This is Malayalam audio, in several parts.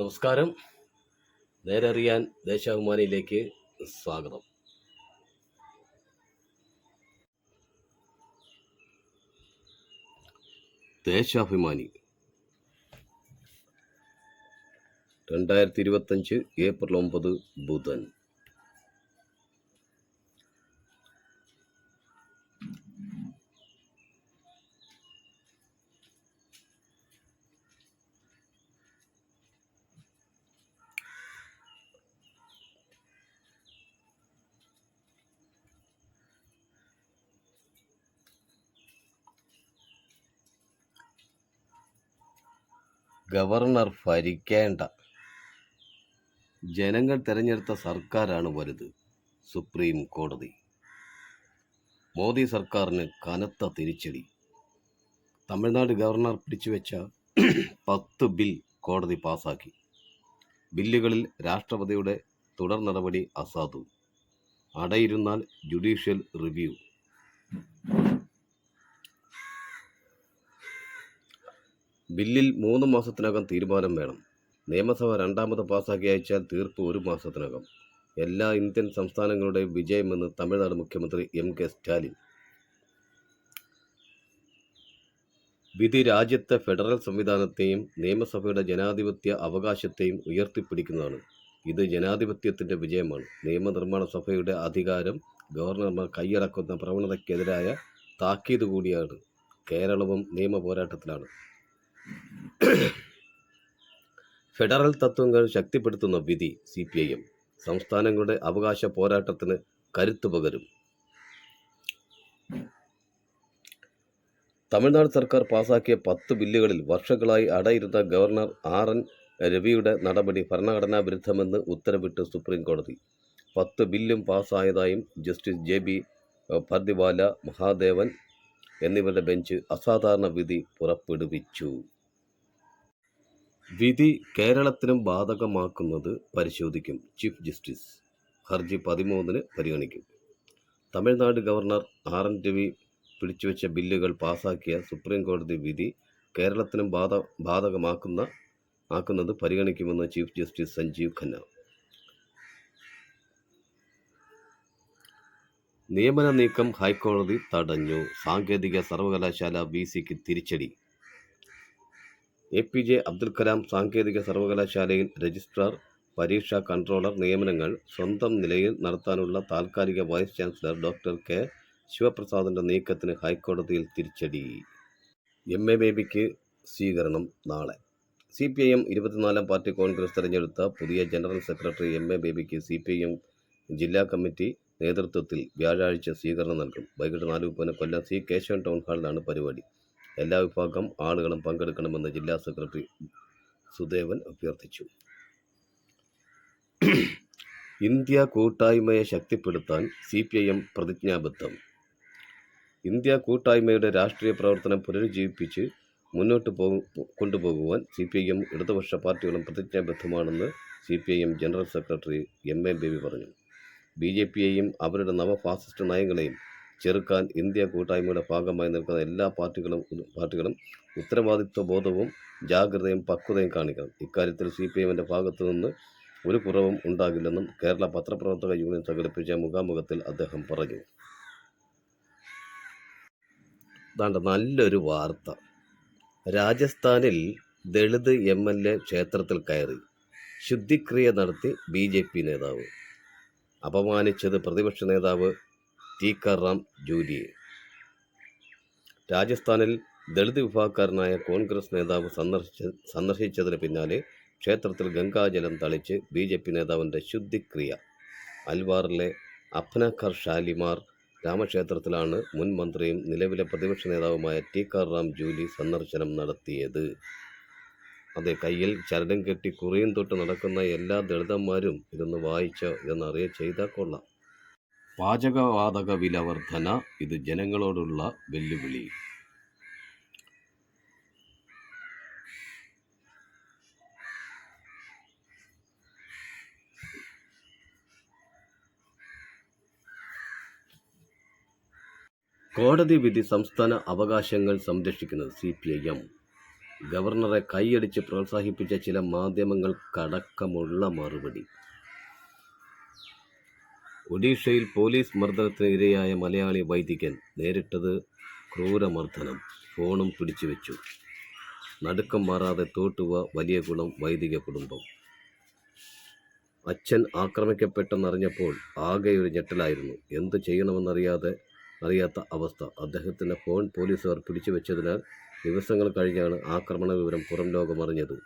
നമസ്കാരം. നേരറിയാൻ ദേശാഭിമാനിയിലേക്ക് സ്വാഗതം. ദേശാഭിമാനി. രണ്ടായിരത്തി ഇരുപത്തഞ്ച് ഏപ്രിൽ ഒമ്പത് ബുധൻ. ഗവർണർ ഭരിക്കേണ്ട. ജനങ്ങൾ തിരഞ്ഞെടുത്ത സർക്കാരാണ് വലുത്. സുപ്രീം കോടതി. മോദി സർക്കാരിന് കനത്ത തിരിച്ചടി. തമിഴ്നാട് ഗവർണർ പിടിച്ചുവെച്ച പത്ത് ബിൽ കോടതി പാസാക്കി. ബില്ലുകളിൽ രാഷ്ട്രപതിയുടെ തുടർ നടപടി അസാധു. അടയിരുന്നാൽ ജുഡീഷ്യൽ റിവ്യൂ. ബില്ലിൽ മൂന്ന് മാസത്തിനകം തീരുമാനം വേണം. നിയമസഭ രണ്ടാമത് പാസാക്കി അയച്ചാൽ തീർപ്പ് ഒരു മാസത്തിനകം. എല്ലാ ഇന്ത്യൻ സംസ്ഥാനങ്ങളുടെയും വിജയമെന്ന് തമിഴ്നാട് മുഖ്യമന്ത്രി എം കെ സ്റ്റാലിൻ. വിധി രാജ്യത്തെ ഫെഡറൽ സംവിധാനത്തെയും നിയമസഭയുടെ ജനാധിപത്യ അവകാശത്തെയും ഉയർത്തിപ്പിടിക്കുന്നതാണ്. ഇത് ജനാധിപത്യത്തിന്റെ വിജയമാണ്. നിയമനിർമ്മാണ സഭയുടെ അധികാരം ഗവർണർമാർ കൈയടക്കുന്ന പ്രവണതയ്ക്കെതിരായ താക്കീത് കൂടിയാണ്. കേരളവും നിയമ പോരാട്ടത്തിലാണ്. ഫെഡറൽ തത്വങ്ങൾ ശക്തിപ്പെടുത്തുന്ന വിധി സി പി ഐ എം. സംസ്ഥാനങ്ങളുടെ അവകാശ പോരാട്ടത്തിന് കരുത്തു പകരും. തമിഴ്നാട് സർക്കാർ പാസാക്കിയ പത്ത് ബില്ലുകളിൽ വർഷങ്ങളായി അടയിരുന്ന ഗവർണർ ആർ എൻ രവിയുടെ നടപടി ഭരണഘടനാ വിരുദ്ധമെന്ന് ഉത്തരവിട്ട് സുപ്രീം കോടതി പത്ത് ബില്ലും പാസ്സായതായും justice J B Pardiwala Mahadevan എന്നിവരുടെ ബെഞ്ച് അസാധാരണ വിധി പുറപ്പെടുവിച്ചു. വിധി കേരളത്തിനും ബാധകമാക്കുന്നത് പരിശോധിക്കും. ചീഫ് ജസ്റ്റിസ് ഹർജി പതിമൂന്നിന് പരിഗണിക്കും. Tamil Nadu governor R N Ravi പിടിച്ചുവെച്ച ബില്ലുകൾ പാസാക്കിയ സുപ്രീം കോടതി വിധി കേരളത്തിനും ബാധ ബാധകമാക്കുന്ന ആക്കുന്നത് പരിഗണിക്കുമെന്ന് ചീഫ് ജസ്റ്റിസ് സഞ്ജീവ് ഖന്ന. നിയമന നീക്കം ഹൈക്കോടതി തടഞ്ഞു. സാങ്കേതിക സർവകലാശാല വി സിക്ക് തിരിച്ചടി. A P J Abdul Kalam സാങ്കേതിക സർവകലാശാലയിൽ രജിസ്ട്രാർ പരീക്ഷാ കൺട്രോളർ നിയമനങ്ങൾ സ്വന്തം നിലയിൽ നടത്താനുള്ള താൽക്കാലിക വൈസ് ചാൻസലർ ഡോക്ടർ കെ. ശിവപ്രസാദിന്റെ നീക്കത്തിന് ഹൈക്കോടതിയിൽ തിരിച്ചടി. എം. എ. ബേബിക്ക് സ്വീകരണം നാളെ. സി പി ഐ എം ഇരുപത്തിനാലാം പാർട്ടി കോൺഗ്രസ് തെരഞ്ഞെടുത്ത പുതിയ ജനറൽ സെക്രട്ടറി എം. എ. ബേബിക്ക് സി പി ഐ എം ജില്ലാ കമ്മിറ്റി നേതൃത്വത്തിൽ വ്യാഴാഴ്ച സ്വീകരണം നൽകും. വൈകിട്ട് നാല് മുപ്പതിന് കൊല്ലം സി. കേശവൻ ടൗൺ ഹാളിലാണ് പരിപാടി. എല്ലാ വിഭാഗം ആളുകളും പങ്കെടുക്കണമെന്ന് ജില്ലാ സെക്രട്ടറി സുദേവൻ അഭ്യർത്ഥിച്ചു. ഇന്ത്യ കൂട്ടായ്മയെ ശക്തിപ്പെടുത്താൻ സി പി ഐ എം പ്രതിജ്ഞാബദ്ധം. ഇന്ത്യ കൂട്ടായ്മയുടെ രാഷ്ട്രീയ പ്രവർത്തനം പുനരുജ്ജീവിപ്പിച്ച് മുന്നോട്ട് പോ കൊണ്ടുപോകുവാൻ സി പി ഐ എം ഇടതുപക്ഷ പാർട്ടികളും പ്രതിജ്ഞാബദ്ധമാണെന്ന് C P I M general secretary M A Baby പറഞ്ഞു. ബി ജെ പിയെയും അവരുടെ നവഫാസിസ്റ്റ് നയങ്ങളെയും ചെറുക്കാൻ ഇന്ത്യ കൂട്ടായ്മയുടെ ഭാഗമായി നിൽക്കുന്ന എല്ലാ പാർട്ടികളും പാർട്ടികളും ഉത്തരവാദിത്വ ബോധവും ജാഗ്രതയും പക്വതയും കാണിക്കണം. ഇക്കാര്യത്തിൽ സി പി എമ്മിന്റെ ഭാഗത്തു നിന്ന് ഒരു കുറവും ഉണ്ടാകില്ലെന്നും കേരള പത്രപ്രവർത്തക യൂണിയൻ സംഘടിപ്പിച്ച മുഖാമുഖത്തിൽ അദ്ദേഹം പറഞ്ഞു. അതാണ്ട് നല്ലൊരു വാർത്ത. രാജസ്ഥാനിൽ ദളിത് എം എൽ എ ക്ഷേത്രത്തിൽ കയറി. ശുദ്ധിക്രിയ നടത്തി ബി ജെ പി നേതാവ്. അപമാനിച്ചത് പ്രതിപക്ഷ നേതാവ് ടീക്കാറാം ജൂലിയെ രാജസ്ഥാനിൽ ദളിത് വിഭാഗക്കാരനായ കോൺഗ്രസ് നേതാവ് സന്ദർശിച്ച സന്ദർശിച്ചതിന് പിന്നാലെ ക്ഷേത്രത്തിൽ ഗംഗാജലം തളിച്ച് ബി ജെ പി നേതാവിന്റെ ശുദ്ധിക്രിയ. അൽവാറിലെ അപ്നാഖർ ഷാലിമാർ രാമക്ഷേത്രത്തിലാണ് മുൻ മന്ത്രിയും നിലവിലെ പ്രതിപക്ഷ നേതാവുമായ ടീക്കാറാം ജൂലി സന്ദർശനം നടത്തിയത്. അതെ കയ്യിൽ ചരടും കെട്ടി കുറിയും തൊട്ട് നടക്കുന്ന എല്ലാ ദളിതന്മാരും ഇതൊന്ന് വായിച്ചോ ഇതൊന്ന് അറിയ? ചെയ്താൽ കൊള്ളാം. പാചകവാതക വില വർധന ഇത് ജനങ്ങളോടുള്ള വെല്ലുവിളി. കോടതി വിധി സംസ്ഥാന അവകാശങ്ങൾ സംരക്ഷിക്കുന്നത് സി പി ഐ എം. ഗവർണറെ കൈയടിച്ച് പ്രോത്സാഹിപ്പിച്ച ചില മാധ്യമങ്ങൾക്കടക്കമുള്ള മറുപടി. ഒഡീഷയിൽ പോലീസ് മർദ്ദനത്തിന് ഇരയായ മലയാളി വൈദികൻ നേരിട്ടത് ക്രൂരമർദ്ദനം. ഫോണും പിടിച്ചുവെച്ചു. നടുക്കം മാറാതെ തോട്ടുവ വലിയ കുളം വൈദിക കുടുംബം. അച്ഛൻ ആക്രമിക്കപ്പെട്ടെന്നറിഞ്ഞപ്പോൾ ആകെ ഒരു ഞെട്ടലായിരുന്നു. എന്ത് ചെയ്യണമെന്നറിയാതെ അറിയാത്ത അവസ്ഥ. അദ്ദേഹത്തിന്റെ ഫോൺ പോലീസുകാർ പിടിച്ചു വെച്ചതിനാൽ ദിവസങ്ങൾ കഴിഞ്ഞാണ് ആക്രമണ വിവരം പുറം ലോകമറിഞ്ഞത്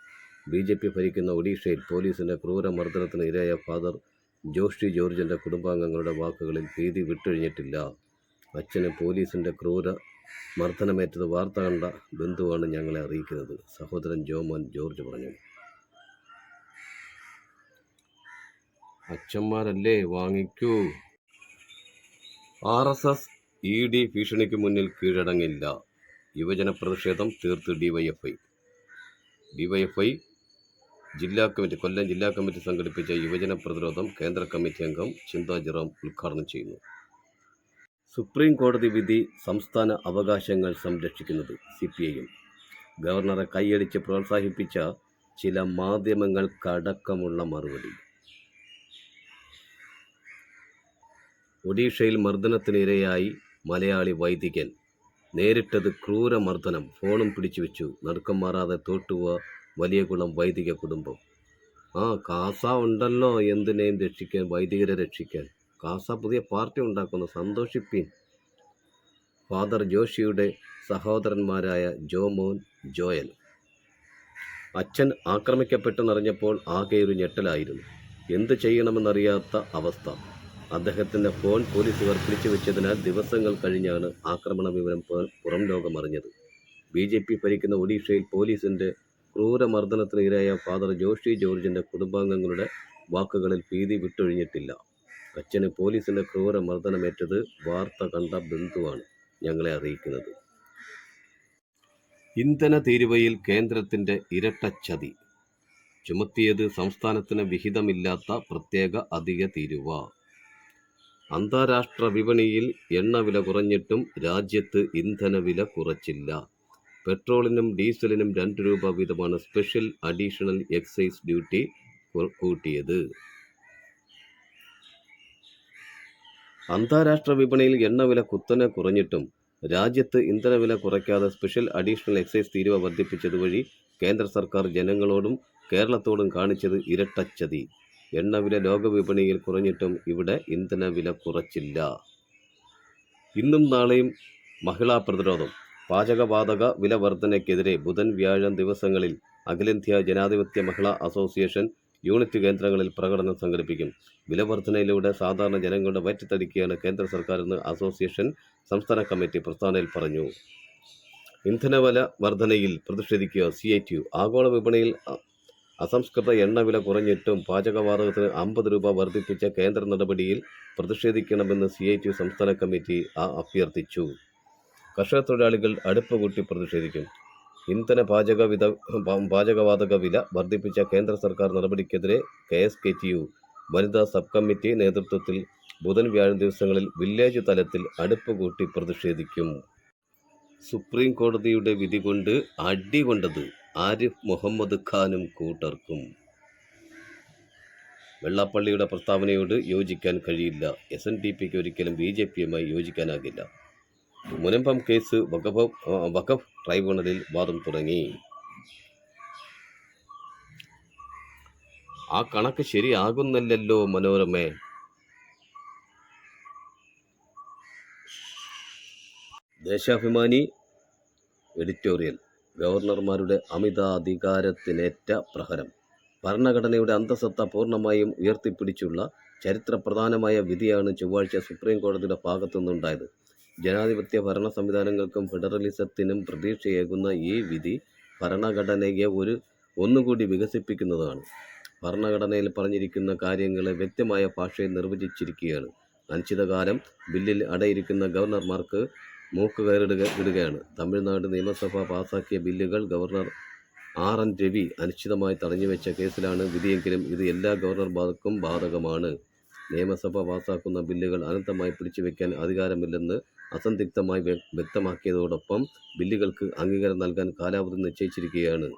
ബി ജെ പി ഭരിക്കുന്ന ഒഡീഷയിൽ പോലീസിന്റെ ക്രൂരമർദ്ദനത്തിന് ഇരയായ ഫാദർ ജോഷി ജോർജിന്റെ കുടുംബാംഗങ്ങളുടെ വാക്കുകളിൽ ഭീതി വിട്ടൊഴിഞ്ഞിട്ടില്ല. അച്ഛന് പോലീസിന്റെ ക്രൂര മർദ്ദനമേറ്റത് വാർത്ത കണ്ട ബന്ധുവാണ് ഞങ്ങളെ അറിയിക്കുന്നത് സഹോദരൻ ജോമോൻ ജോർജ് പറഞ്ഞു. അച്ഛന്മാരല്ലേ വാങ്ങിക്കൂ. R S S E D ഭീഷണിക്ക് മുന്നിൽ കീഴടങ്ങില്ല. യുവജന പ്രതിഷേധം തീർത്ത് ഡിവൈഎഫ്ഐ ഡിവൈഎഫ്ഐ ജില്ലാ കമ്മിറ്റി കൊല്ലം ജില്ലാ കമ്മിറ്റി സംഘടിപ്പിച്ച യുവജന പ്രതിരോധം കേന്ദ്ര കമ്മിറ്റി അംഗം ചിന്താ ജിറാം ഉദ്ഘാടനം ചെയ്യുന്നു. സുപ്രീം കോടതി വിധി സംസ്ഥാന അവകാശങ്ങൾ സംരക്ഷിക്കുന്നത് സി പി ഐയും ഗവർണറെ കൈയടിച്ച് പ്രോത്സാഹിപ്പിച്ച ചില മാധ്യമങ്ങൾക്കടക്കമുള്ള മറുപടി. ഒഡീഷയിൽ മർദ്ദനത്തിനിരയായി മലയാളി വൈദികൻ. നേരിട്ടത് ക്രൂരമർദ്ദനം ഫോണും പിടിച്ചു വെച്ചു നടുക്കം മാറാതെ തോട്ടുവ വലിയകുളം വൈദിക കുടുംബം. ആ കാസ ഉണ്ടല്ലോ. എന്തിനേയും രക്ഷിക്കാൻ വൈദികരെ രക്ഷിക്കാൻ. കാസ പുതിയ പാർട്ടി ഉണ്ടാക്കുന്ന. സന്തോഷിപ്പീൻ. ഫാദർ ജോഷിയുടെ സഹോദരന്മാരായ ജോമോൻ ജോയൽ. അച്ഛൻ ആക്രമിക്കപ്പെട്ടെന്നറിഞ്ഞപ്പോൾ ആകെ ഒരു ഞെട്ടലായിരുന്നു. എന്ത് ചെയ്യണമെന്നറിയാത്ത അവസ്ഥ. അദ്ദേഹത്തിന്റെ ഫോൺ പോലീസുകാർ പിടിച്ചു വെച്ചതിനാൽ ദിവസങ്ങൾ കഴിഞ്ഞാണ് ആക്രമണ വിവരം പുറം ലോകമറിഞ്ഞത് ബി ജെ പി ഭരിക്കുന്ന ഒഡീഷയിൽ പോലീസിന്റെ ക്രൂരമർദ്ദനത്തിന് ഇരയായ ഫാദർ ജോഷി ജോർജിന്റെ കുടുംബാംഗങ്ങളുടെ വാക്കുകളിൽ ഭീതി വിട്ടൊഴിഞ്ഞിട്ടില്ല. അച്ഛന് പോലീസിന്റെ ക്രൂരമർദ്ദനമേറ്റത് വാർത്ത കണ്ട ബന്ധുവാണ് ഞങ്ങളെ അറിയിക്കുന്നത്. ഇന്ധന തീരുവയിൽ കേന്ദ്രത്തിന്റെ ചതി. ചുമത്തിയത് സംസ്ഥാനത്തിന് വിഹിതമില്ലാത്ത പ്രത്യേക അധിക തീരുവ. അന്താരാഷ്ട്ര വിപണിയിൽ എണ്ണവില കുറഞ്ഞിട്ടും രാജ്യത്ത് ഇന്ധനവില കുറച്ചില്ല. പെട്രോളിനും ഡീസലിനും രണ്ട് രൂപ വീതമാണ് സ്പെഷ്യൽ അഡീഷണൽ എക്സൈസ് ഡ്യൂട്ടി കൂട്ടിയത്. അന്താരാഷ്ട്ര വിപണിയിൽ എണ്ണവില കുത്തനെ കുറഞ്ഞിട്ടും രാജ്യത്ത് ഇന്ധനവില കുറയ്ക്കാതെ സ്പെഷ്യൽ അഡീഷണൽ എക്സൈസ് തീരുവ വർദ്ധിപ്പിച്ചതുവഴി കേന്ദ്ര സർക്കാർ ജനങ്ങളോടും കേരളത്തോടും കാണിച്ചത് ഇരട്ടച്ചതി എണ്ണവില ലോകവിപണിയിൽ കുറഞ്ഞിട്ടും ഇവിടെ ഇന്ധനവില കുറച്ചില്ല. ഇന്നും നാളെയും മഹിളാ പ്രതിരോധം. പാചകവാതക വില വർധനയ്ക്കെതിരെ ബുധൻ വ്യാഴം ദിവസങ്ങളിൽ അഖിലേന്ത്യാ ജനാധിപത്യ മഹിളാ അസോസിയേഷൻ യൂണിറ്റ് കേന്ദ്രങ്ങളിൽ പ്രകടനം സംഘടിപ്പിക്കും. വില വർധനയിലൂടെ സാധാരണ ജനങ്ങളുടെ വയറ്റിത്തടിക്കുകയാണ് കേന്ദ്ര സർക്കാരെന്ന് അസോസിയേഷൻ സംസ്ഥാന കമ്മിറ്റി പ്രസ്താവനയിൽ പറഞ്ഞു. ഇന്ധനവില വർധനയിൽ പ്രതിഷേധിക്കുക സി ഐ ടി യു. ആഗോള വിപണിയിൽ അസംസ്കൃത എണ്ണവില കുറഞ്ഞിട്ടും പാചകവാതകത്തിന് അമ്പത് രൂപ വർദ്ധിപ്പിച്ച കേന്ദ്ര നടപടിയിൽ പ്രതിഷേധിക്കണമെന്ന് സി ഐ ടി യു സംസ്ഥാന കമ്മിറ്റി അഭ്യർത്ഥിച്ചു. കർഷക തൊഴിലാളികൾ അടുപ്പ് കൂട്ടി പ്രതിഷേധിക്കും. ഇന്ധന പാചക വിത പാചകവാതക വില വർദ്ധിപ്പിച്ച കേന്ദ്ര സർക്കാർ നടപടിക്കെതിരെ K S K T U വനിതാ സബ് കമ്മിറ്റി നേതൃത്വത്തിൽ ബുധൻ വ്യാഴം ദിവസങ്ങളിൽ വില്ലേജ് തലത്തിൽ അടുപ്പ് കൂട്ടി പ്രതിഷേധിക്കും. സുപ്രീം കോടതിയുടെ വിധി കൊണ്ട് അടി അടികൊണ്ടത് ആരിഫ് മുഹമ്മദ് ഖാനും കൂട്ടർക്കും. വെള്ളാപ്പള്ളിയുടെ പ്രസ്താവനയോട് യോജിക്കാൻ കഴിയില്ല. എസ് എൻ ഡി പിക്ക് ഒരിക്കലും ബി ജെ പിയുമായി യോജിക്കാനാകില്ല. മുനമ്പം കേസ് വഖഫ് വഖഫ് ട്രൈബ്യൂണലിൽ വാദം തുടങ്ങി. ആ കണക്ക് ശരിയാകുന്നില്ലല്ലോ മനോരമേ. ദേശാഭിമാനി എഡിറ്റോറിയൽ ഗവർണർമാരുടെ അമിതാധികാരത്തിനേറ്റ പ്രഹരം. ഭരണഘടനയുടെ അന്തസത്ത പൂർണമായും ഉയർത്തിപ്പിടിച്ചുള്ള ചരിത്രപ്രധാനമായ വിധിയാണ് ചൊവ്വാഴ്ച സുപ്രീം കോടതിയുടെ ഭാഗത്തുനിന്നുണ്ടായത്. ജനാധിപത്യ ഭരണ സംവിധാനങ്ങൾക്കും ഫെഡറലിസത്തിനും പ്രതീക്ഷയേകുന്ന ഈ വിധി ഭരണഘടനയെ ഒരു ഒന്നുകൂടി വികസിപ്പിക്കുന്നതാണ്. ഭരണഘടനയിൽ പറഞ്ഞിരിക്കുന്ന കാര്യങ്ങളെ വ്യക്തമായ ഭാഷയിൽ നിർവചിച്ചിരിക്കുകയാണ്. അനിശ്ചിതകാലം ബില്ലിൽ അടയിരിക്കുന്ന ഗവർണർമാർക്ക് മൂക്ക് കയറിടുക ഇടുകയാണ് തമിഴ്നാട് നിയമസഭ പാസാക്കിയ ബില്ലുകൾ ഗവർണർ ആർ. എൻ. രവി അനിശ്ചിതമായി തടഞ്ഞുവെച്ച കേസിലാണ് വിധിയെങ്കിലും ഇത് എല്ലാ ഗവർണർമാർക്കും ബാധകമാണ്. നിയമസഭ പാസാക്കുന്ന ബില്ലുകൾ അനന്തമായി പിടിച്ചുവെക്കാൻ അധികാരമില്ലെന്ന് അസന്തിഗ്ധമായി വ്യക്തമാക്കിയതോടൊപ്പം ബില്ലുകൾക്ക് അംഗീകാരം നൽകാൻ കാലാവധി നിശ്ചയിച്ചിരിക്കുകയാണ്.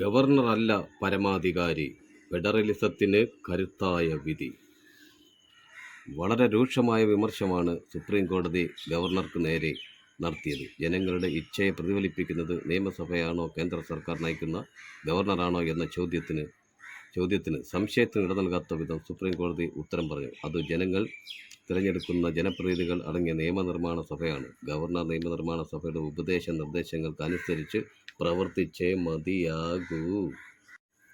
ഗവർണറല്ല പരമാധികാരി. ഫെഡറലിസത്തിന് കരുത്തായ വിധി. വളരെ രൂക്ഷമായ വിമർശമാണ് സുപ്രീം കോടതി ഗവർണർക്ക് നേരെ നടത്തിയത്. ജനങ്ങളുടെ ഇച്ഛയെ പ്രതിഫലിപ്പിക്കുന്നത് നിയമസഭയാണോ കേന്ദ്ര സർക്കാർ നയിക്കുന്ന ഗവർണറാണോ എന്ന ചോദ്യത്തിന് ചോദ്യത്തിന് സംശയത്തിന് ഇട നൽകാത്ത വിധം സുപ്രീം കോടതി ഉത്തരം പറഞ്ഞു. അത് ജനങ്ങൾ തിരഞ്ഞെടുക്കുന്ന ജനപ്രതിനിധികൾ അടങ്ങിയ നിയമനിർമ്മാണ സഭയാണ്. ഗവർണർ നിയമനിർമ്മാണ സഭയുടെ ഉപദേശ നിർദ്ദേശങ്ങൾക്ക് അനുസരിച്ച് പ്രവർത്തിച്ചേ മതിയാകൂ.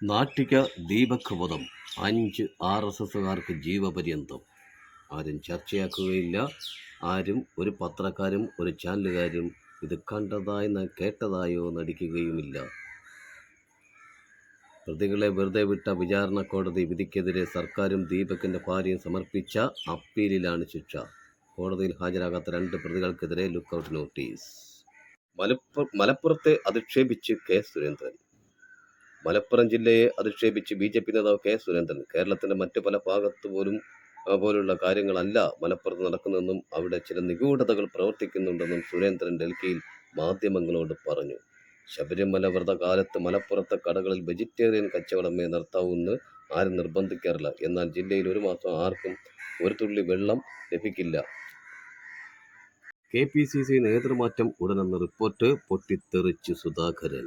നാട്ടിക ദീപക് വധം അഞ്ച് ആർ എസ് എസുകാർക്ക് ജീവപര്യന്തം. ആരും ചർച്ചയാക്കുകയില്ല. ആരും ഒരു പത്രക്കാരും ഒരു ചാനലുകാരും ഇത് കണ്ടതായി കേട്ടതായോ നടിക്കുകയുമില്ല. പ്രതികളെ വെറുതെ വിട്ട വിചാരണ കോടതി വിധിക്കെതിരെ സർക്കാരും ദീപകിന്റെ ഭാര്യയും സമർപ്പിച്ച അപ്പീലിലാണ് ശിക്ഷ. കോടതിയിൽ ഹാജരാകാത്ത രണ്ട് പ്രതികൾക്കെതിരെ ലുക്കൌട്ട് നോട്ടീസ്. മലപ്പുറ മലപ്പുറത്തെ അധിക്ഷേപിച്ച് കെ സുരേന്ദ്രൻ. മലപ്പുറം ജില്ലയെ അധിക്ഷേപിച്ച് ബി ജെ പി നേതാവ് കെ സുരേന്ദ്രൻ. കേരളത്തിന്റെ മറ്റു പല ഭാഗത്തു പോലും പോലുള്ള കാര്യങ്ങളല്ല മലപ്പുറത്ത് നടക്കുന്നതെന്നും അവിടെ ചില നിഗൂഢതകൾ പ്രവർത്തിക്കുന്നുണ്ടെന്നും സുരേന്ദ്രൻ ഡൽഹിയിൽ മാധ്യമങ്ങളോട് പറഞ്ഞു. ശബരിമല വ്രതകാലത്ത് മലപ്പുറത്തെ കടകളിൽ വെജിറ്റേറിയൻ കച്ചവടമേ നടത്താവൂന്ന് ആരും നിർബന്ധിക്കാറില്ല. എന്നാൽ ജില്ലയിൽ ഒരു മാസം ആർക്കും ഒരു തുള്ളി വെള്ളം ലഭിക്കില്ല. കെ പി സി സി നേതൃമാറ്റം ഉടനെന്ന റിപ്പോർട്ട് പൊട്ടിത്തെറിച്ചു സുധാകരൻ.